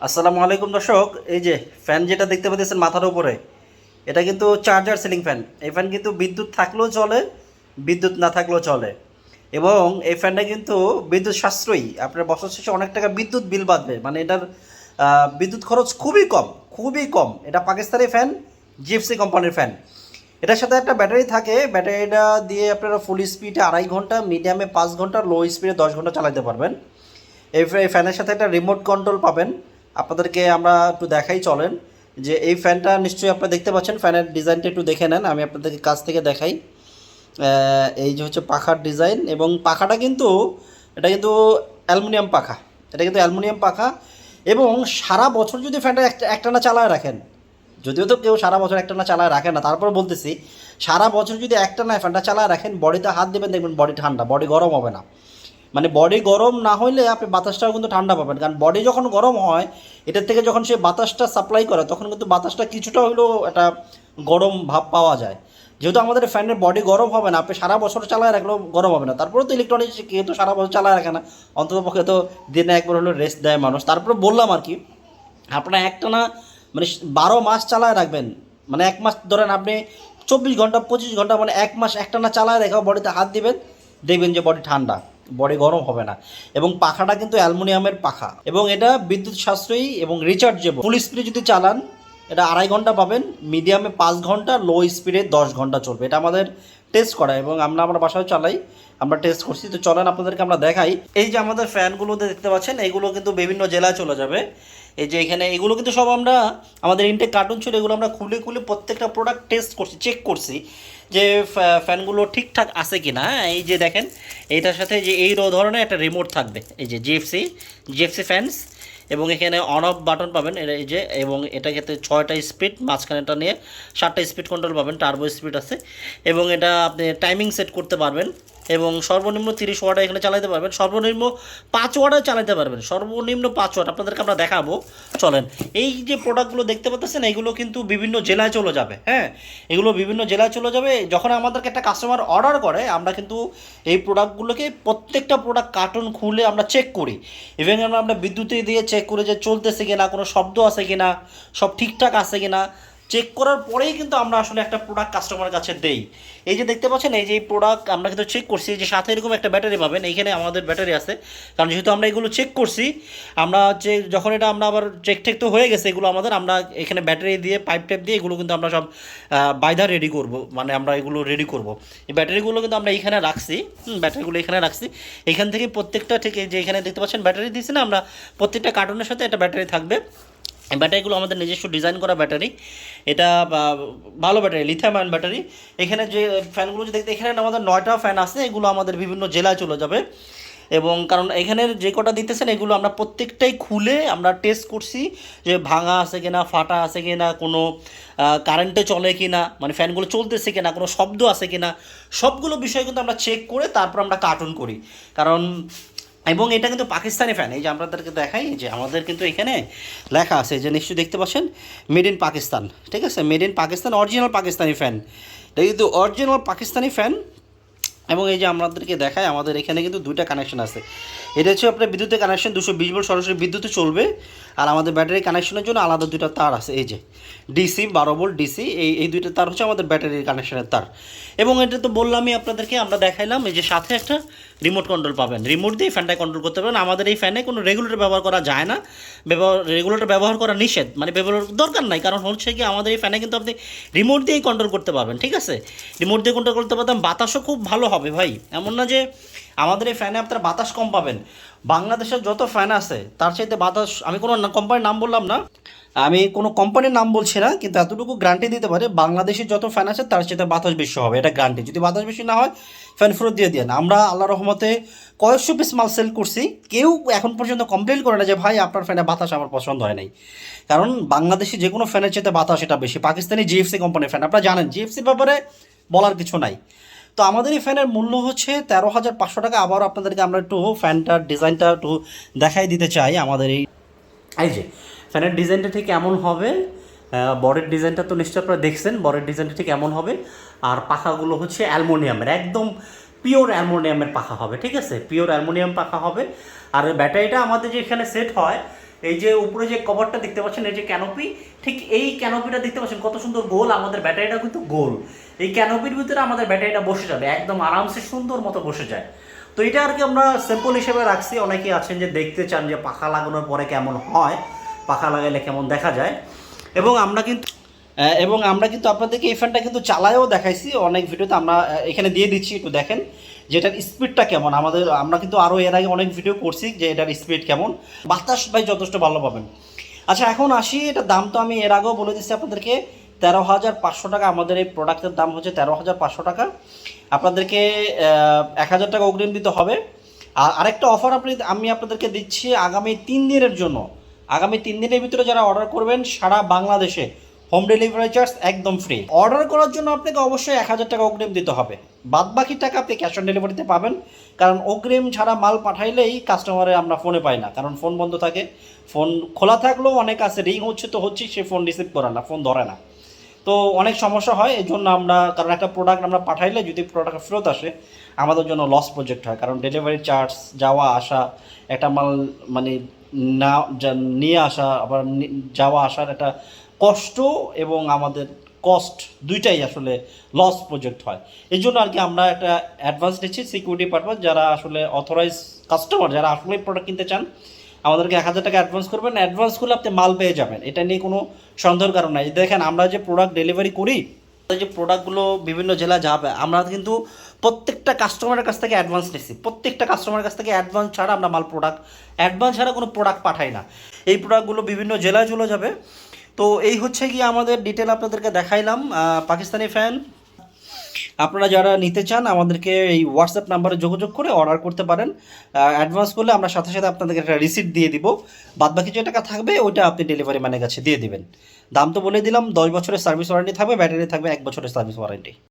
আসসালামু আলাইকুম দর্শক, এই যে ফ্যান যেটা দেখতে পাচ্ছেন মাথার উপরে, এটা কিন্তু চার্জার সিলিং ফ্যান এই ফ্যান কিন্তু বিদ্যুৎ থাকলেও চলে, বিদ্যুৎ না থাকলেও চলে। এবং এই ফ্যানটা কিন্তু বিদ্যুৎ সাশ্রয়ী। আপনার বছর শেষে অনেক টাকা বিদ্যুৎ বিল বাঁধবে। মানে এটার বিদ্যুৎ খরচ খুবই কম খুবই কম। এটা পাকিস্তানি ফ্যান জিপসি কোম্পানির ফ্যান এটার সাথে একটা ব্যাটারি থাকে। ব্যাটারিটা দিয়ে আপনারা ফুল স্পিডে আড়াই ঘণ্টা মিডিয়ামে পাঁচ ঘণ্টা লো স্পিডে দশ ঘণ্টা চালাতে পারবেন। এই ফ্যা- এই ফ্যানের সাথে একটা রিমোট কন্ট্রোল পাবেন। আপনাদেরকে আমরা একটু দেখাই চলেন যে এই ফ্যানটা নিশ্চয়ই আপনারা দেখতে পাচ্ছেন। ফ্যানের ডিজাইনটা একটু দেখে নেন, আমি আপনাদেরকে কাছ থেকে দেখাই। এই যে হচ্ছে পাখার ডিজাইন এবং পাখাটা কিন্তু, এটা কিন্তু অ্যালুমিনিয়াম পাখা। এটা কিন্তু অ্যালুমিনিয়াম পাখা এবং সারা বছর যদি ফ্যানটা একটা একটানা চালায় রাখেন, যদিও তো কেউ সারা বছর একটানা চালায় রাখে না, তারপর বলতেছি, সারা বছর যদি একটানা ফ্যানটা চালায় রাখেন, বডিতে হাত দেবেন, দেখবেন বডি ঠান্ডা, বডি গরম হবে না। মানে বডি গরম না হইলে আপনি বাতাসটাও কিন্তু ঠান্ডা পাবেন। কারণ বডি যখন গরম হয়, এটার থেকে যখন সে বাতাসটা সাপ্লাই করে, তখন কিন্তু বাতাসটা কিছুটা হলেও একটা গরম ভাব পাওয়া যায়। যেহেতু আমাদের ফ্যানের বডি গরম হবে না, আপনি সারা বছর চালায় রাখলেও গরম হবে না। তারপরে তো ইলেকট্রনিক্স তো সারা বছর চালায় রাখে না। অন্তত পক্ষে তো দিনে একবার হলেও রেস্ট দেয় মানুষ। তারপরে বললাম আর কি, আপনার একটা না মানে বারো মাস চালায় রাখবেন। মানে এক মাস ধরেন আপনি চব্বিশ ঘণ্টা, পঁচিশ ঘণ্টা মানে এক মাস একটা না চালায় রেখা বডিতে হাত দিবেন, দেখবেন যে বডি ঠান্ডা। বডি গরম হবে না। এবং পাখাটা কিন্তু অ্যালুমিনিয়ামের পাখা। এবং এটা বিদ্যুৎ সাশ্রয়ী এবং রিচার্জেবল ফুল স্পিডে যদি চালান, এটা আড়াই ঘণ্টা পাবেন। মিডিয়ামে পাঁচ ঘণ্টা লো স্পিডে দশ ঘণ্টা চলবে। এটা আমাদের টেস্ট করা। এবং আমরা আমার বাসায় চালাই। আমরা টেস্ট করছি। তো চলেন আপনাদেরকে আমরা দেখাই। এই যে আমাদের ফ্যানগুলো দেখতে পাচ্ছেন এইগুলো কিন্তু বিভিন্ন জেলায় চলে যাবে। এই যে এখানে এগুলো কিন্তু সব আমরা আমাদের ইনটেক কার্টুন ছিল এগুলো আমরা খুলে খুলে প্রত্যেকটা প্রোডাক্ট টেস্ট করছি চেক করছি যে ফ্যানগুলো ঠিকঠাক আছে কি না হ্যাঁ, এই যে দেখেন এইটার সাথে যে এই ধরনের একটা রিমোট থাকবে। এই যে জিএফসি জিএফসি ফ্যানস এবং এখানে অন অফ বাটন পাবেন এই যে, এবং এটা ক্ষেত্রে ছয়টা স্পিড মাঝখানেটা নিয়ে সাতটা স্পিড কন্ট্রোল পাবেন টার্বো স্পিড আছে। এবং এটা আপনি টাইমিং সেট করতে পারবেন, এবং সর্বনিম্ন তিরিশ ওয়ার্ডে এখানে চালাতে পারবেন, সর্বনিম্ন পাঁচ ওয়ার্ডে চালাতে পারবেন, সর্বনিম্ন পাঁচ ওয়াট আপনাদেরকে আমরা দেখাবো। চলেন, এই যে প্রোডাক্টগুলো দেখতে পাচ্ছেন এগুলো কিন্তু বিভিন্ন জেলায় চলে যাবে হ্যাঁ? এগুলো বিভিন্ন জেলায় চলে যাবে, যখন আমাদেরকে একটা কাস্টমার অর্ডার করে, আমরা কিন্তু এই প্রোডাক্টগুলোকে প্রত্যেকটা প্রোডাক্ট কার্টুন খুলে আমরা চেক করি। ইভেন আমরা আমরা বিদ্যুতে দিয়ে করে যে চলতেছে কিনা কোনো শব্দ আছে কিনা সব ঠিকঠাক আছে কিনা চেক করার পরেই কিন্তু আমরা আসলে একটা প্রোডাক্ট কাস্টমারের কাছে দেই। এই যে দেখতে পাচ্ছেন, এই যে প্রোডাক্ট আমরা কিন্তু চেক করছি যে সাথে এরকম একটা ব্যাটারি পাবেন, এইখানে আমাদের ব্যাটারি আছে। কারণ যেহেতু আমরা এগুলো চেক করছি, আমরা যে যখন এটা আমরা আবার চেক টেক তো হয়ে গেছে, এগুলো আমাদের, আমরা এখানে ব্যাটারি দিয়ে পাইপ টাইপ দিয়ে এগুলো কিন্তু আমরা সব বাইধা রেডি করব মানে আমরা এগুলো রেডি করব। এই ব্যাটারিগুলো কিন্তু আমরা এখানে রাখছি ব্যাটারিগুলো এখানে রাখছি। এখান থেকে প্রত্যেকটা ঠিক যে এখানে দেখতে পাচ্ছেন ব্যাটারি দিয়েছি না, আমরা প্রত্যেকটা কার্টুনের সাথে একটা ব্যাটারি থাকবে। ব্যাটারিগুলো আমাদের নিজস্ব ডিজাইন করা ব্যাটারি। এটা ভালো ব্যাটারি লিথিয়াম আয়ন ব্যাটারি। এখানে যে ফ্যানগুলো যে দেখতে, এখানে আমাদের নয়টা ফ্যান আছে, এগুলো আমাদের বিভিন্ন জেলায় চলে যাবে। এবং কারণ এখানের যে কটা দিতেছেন, এগুলো আমরা প্রত্যেকটাই খুলে আমরা টেস্ট করছি যে ভাঙা আছে কিনা, ফাটা আছে কিনা, কোনো কারেন্টে চলে কিনা মানে ফ্যানগুলো চলতেছে কিনা, কোনো শব্দ আছে কিনা, সবগুলো বিষয় কিন্তু আমরা চেক করে তারপর আমরা কার্টুন করি। কারণ এবং এটা কিন্তু পাকিস্তানি ফ্যান এই যে আমরা তাদেরকে দেখাই যে আমাদের কিন্তু এখানে লেখা আছে যে নিশ্চয়ই দেখতে পাচ্ছেন মেড ইন পাকিস্তান ঠিক আছে? Made in Pakistan original Pakistani fan এটা কিন্তু অরিজিনাল পাকিস্তানি ফ্যান এবং এই যে আমাদেরকে দেখায়, আমাদের এখানে কিন্তু দুইটা কানেকশন আছে। এটা হচ্ছে আপনার বিদ্যুতের কানেকশন দুশো বিশ ভোল্ট সরাসরি বিদ্যুতে চলবে। আর আমাদের ব্যাটারি কানেকশনের জন্য আলাদা দুইটা তার আছে, এই যে ডিসি, বারো ভোল্ট ডিসি, এই এই দুইটা তার হচ্ছে আমাদের ব্যাটারির কানেকশনের তার। এবং এটা তো বললামই আপনাদেরকে, আমরা দেখাইলাম, এই যে সাথে একটা রিমোট কন্ট্রোল পাবেন। রিমোট দিয়ে ফ্যানটা কন্ট্রোল করতে পারবেন। আমাদের এই ফ্যানে কোনো রেগুলেটর ব্যবহার করা যায় না। ব্যবহার রেগুলেটর ব্যবহার করা নিষেধ। মানে ব্যবহার দরকার নাই। কারণ হচ্ছে কি, আমাদের এই ফ্যানে কিন্তু আপনি রিমোট দিয়েই কন্ট্রোল করতে পারবেন, ঠিক আছে? রিমোট দিয়ে কন্ট্রোল করতে পারতাম, বাতাসও খুব ভালো হবে ভাই। এমন না যে আমাদের এই ফ্যানে আপনারা বাতাস কম পাবেন। বাংলাদেশের যত ফ্যান আছে, তার চাইতে বাতাস, আমি কোনো কোম্পানির নাম বললাম না, আমি কোনো কোম্পানির নাম বলছি না, কিন্তু এতটুকু গ্যারান্টি দিতে পারে বাংলাদেশের যত ফ্যান আছে, তার সাথে বাতাস বেশি হবে, এটা গ্যারান্টি যদি বাতাস বেশি না হয় ফ্যান ফেরত দিয়ে দেন। আমরা আল্লাহ রহমতে কয়েকশো পিস মাল সেল করছি, কেউ এখন পর্যন্ত কমপ্লেন করে না যে, ভাই, আপনার ফ্যানে বাতাস আমার পছন্দ হয় নাই। কারণ বাংলাদেশি যে কোনো ফ্যানের চাইতে বাতাস এটা বেশি। পাকিস্তানি জিএফসি কোম্পানির ফ্যান আপনারা জানেন জিএফসির ব্যাপারে বলার কিছু নাই। তো আমাদের এই ফ্যানের মূল্য হচ্ছে তেরো হাজার পাঁচশো টাকা। আবারও আপনাদেরকে আমরা একটু ফ্যানটার ডিজাইনটা একটু দেখাই দিতে চাই আমাদের এই এই যে, ফ্যানের ডিজাইনটা ঠিক এমন হবে। বরের ডিজাইনটা তো নিশ্চয়ই আপনারা দেখছেন। বরের ডিজাইনটা ঠিক এমন হবে। আর পাখাগুলো হচ্ছে অ্যালমোনিয়ামের, একদম পিওর অ্যালমোনিয়ামের পাখা হবে, ঠিক আছে? পিওর অ্যালমোনিয়াম পাখা হবে। আর ব্যাটারিটা আমাদের যে এখানে সেট হয় এই যে উপরে যে কভারটা দেখতে পাচ্ছেন, এই যে ক্যানোপি ঠিক এই ক্যানোপিটা দেখতে পাচ্ছেন, কত সুন্দর গোল, আমাদের ব্যাটারিটা কিন্তু গোল। এই ক্যানোপির ভিতরে আমাদের ব্যাটারিটা বসে যাবে, একদম আরামসে সুন্দর মতো বসে যায়। তো এটা আর কি আমরা স্যাম্পল হিসেবে রাখছি, অনেকেই আছেন যে দেখতে চান যে পাখা লাগানোর পরে কেমন হয়, পাখা লাগাইলে কেমন দেখা যায়। এবং আমরা কিন্তু এবং আমরা কিন্তু আপনাদেরকে এই ফ্যানটা কিন্তু চালায়ও দেখাইছি, অনেক ভিডিওতে আমরা এখানে দিয়ে দিচ্ছি, একটু দেখেন। যে এটার স্পিডটা কেমন? আমাদের, আমরা কিন্তু আরও এর আগে অনেক ভিডিও করছি যে এটার স্পিড কেমন। বাতাস ভাই যথেষ্ট ভালো পাবেন। আচ্ছা এখন আসি এটার দাম তো আমি এর আগেও বলে দিচ্ছি আপনাদেরকে। তেরো হাজার পাঁচশো টাকা, আমাদের এই প্রোডাক্টের দাম হচ্ছে তেরো হাজার পাঁচশো টাকা। আপনাদেরকে এক হাজার টাকা অগ্রিম দিতে হবে। আর আরেকটা অফার আপনি, আমি আপনাদেরকে দিচ্ছি আগামী তিন দিনের জন্য। আগামী তিন দিনের ভিতরে যারা অর্ডার করবেন, সারা বাংলাদেশে হোম ডেলিভারি চার্জ একদম ফ্রি অর্ডার করার জন্য আপনাকে অবশ্যই এক হাজার টাকা অগ্রিম দিতে হবে। বাদ বাকি টাকা আপনি ক্যাশ অন ডেলিভারিতে পাবেন। কারণ অগ্রিম ছাড়া মাল পাঠাইলেই কাস্টমারে আমরা ফোনে পাই না। কারণ ফোন বন্ধ থাকে। ফোন খোলা থাকলেও অনেক আছে। রিং হচ্ছে তো হচ্ছে সে ফোন রিসিভ করে না ফোন ধরে না। তো অনেক সমস্যা হয়। এই জন্য আমরা, কারণ একটা প্রোডাক্ট আমরা পাঠাইলে যদি প্রোডাক্ট ফেরত আসে, আমাদের জন্য লস প্রজেক্ট হয়। কারণ ডেলিভারি চার্জ যাওয়া, আসা, একটা মাল মানে না নিয়ে আসা, আবার যাওয়া, আসার একটা কষ্ট এবং আমাদের কস্ট দুইটাই আসলে লস প্রজেক্ট হয়। এই জন্য আর কি আমরা একটা অ্যাডভান্স নিচ্ছি সিকিউরিটি পারপাস যারা আসলে অথরাইজ কাস্টমার যারা আসলে প্রোডাক্ট কিনতে চান, আমাদেরকে এক হাজার টাকা অ্যাডভান্স করবেন। অ্যাডভান্স করলে আপনি মাল পেয়ে যাবেন। এটা নিয়ে কোনো সন্দেহের কারণ নাই। দেখেন, আমরা যে প্রোডাক্ট ডেলিভারি করি যে প্রোডাক্টগুলো বিভিন্ন জেলা যাবে, আমরা কিন্তু প্রত্যেকটা কাস্টমারের কাছ থেকে অ্যাডভান্স নিচ্ছি। প্রত্যেকটা কাস্টমারের কাছ থেকে অ্যাডভান্স ছাড়া আমরা মাল প্রোডাক্ট অ্যাডভান্স ছাড়া কোনো প্রোডাক্ট পাঠাই না। এই প্রোডাক্টগুলো বিভিন্ন জেলায় চলে যাবে। তো এই হচ্ছে কি আমাদের ডিটেল আপনাদেরকে দেখাইলাম পাকিস্তানি ফ্যান আপনারা যারা নিতে চান, আমাদেরকে এই হোয়াটসঅ্যাপ নাম্বারে যোগাযোগ করে অর্ডার করতে পারেন। অ্যাডভান্স করলে আমরা সাথে সাথে আপনাদেরকে একটা রিসিপ্ট দিয়ে দিব। বাদ বাকি যে টাকা থাকবে, ওইটা আপনি ডেলিভারি ম্যানের কাছে দিয়ে দিবেন। দাম তো বলে দিলাম, দশ বছরের সার্ভিস ওয়ারেন্টি থাকবে ব্যাটারি থাকবে এক বছরের সার্ভিস ওয়ারেন্টি